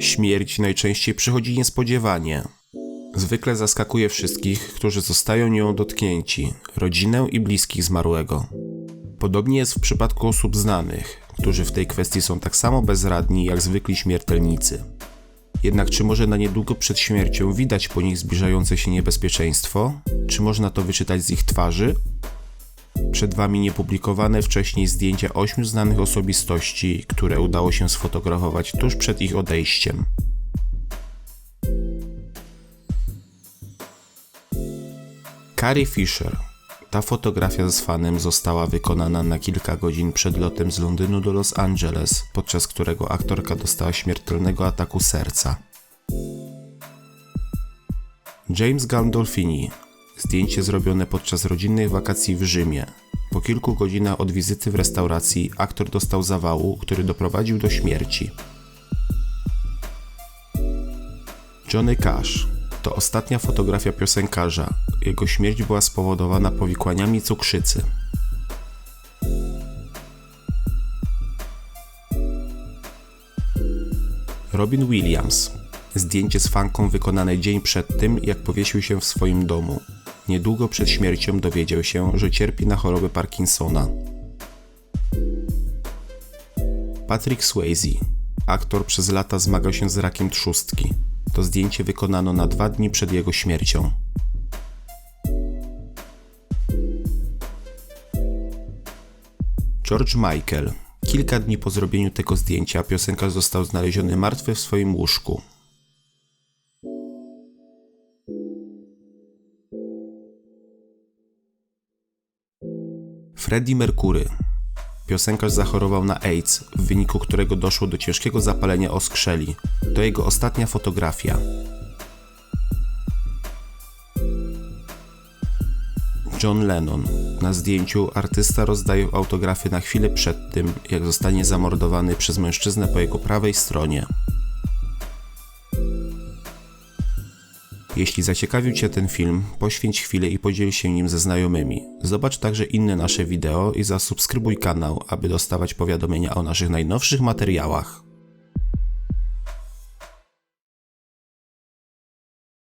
Śmierć najczęściej przychodzi niespodziewanie. Zwykle zaskakuje wszystkich, którzy zostają nią dotknięci rodzinę i bliskich zmarłego. Podobnie jest w przypadku osób znanych, którzy w tej kwestii są tak samo bezradni jak zwykli śmiertelnicy. Jednak czy może na niedługo przed śmiercią widać po nich zbliżające się niebezpieczeństwo? Czy można to wyczytać z ich twarzy? Przed Wami niepublikowane wcześniej zdjęcia ośmiu znanych osobistości, które udało się sfotografować tuż przed ich odejściem. Carrie Fisher. Ta fotografia z fanem została wykonana na kilka godzin przed lotem z Londynu do Los Angeles, podczas którego aktorka dostała śmiertelnego ataku serca. James Gandolfini. Zdjęcie zrobione podczas rodzinnych wakacji w Rzymie. Po kilku godzinach od wizyty w restauracji aktor dostał zawału, który doprowadził do śmierci. Johnny Cash. To ostatnia fotografia piosenkarza. Jego śmierć była spowodowana powikłaniami cukrzycy. Robin Williams. Zdjęcie z fanką wykonane dzień przed tym, jak powiesił się w swoim domu. Niedługo przed śmiercią dowiedział się, że cierpi na chorobę Parkinsona. Patrick Swayze. Aktor przez lata zmagał się z rakiem trzustki. To zdjęcie wykonano na dwa dni przed jego śmiercią. George Michael. Kilka dni po zrobieniu tego zdjęcia piosenkarz został znaleziony martwy w swoim łóżku. Freddie Mercury. Piosenkarz zachorował na AIDS, w wyniku którego doszło do ciężkiego zapalenia oskrzeli. To jego ostatnia fotografia. John Lennon. Na zdjęciu artysta rozdaje autografy na chwilę przed tym, jak zostanie zamordowany przez mężczyznę po jego prawej stronie. Jeśli zaciekawił Cię ten film, poświęć chwilę i podziel się nim ze znajomymi. Zobacz także inne nasze wideo i zasubskrybuj kanał, aby dostawać powiadomienia o naszych najnowszych materiałach.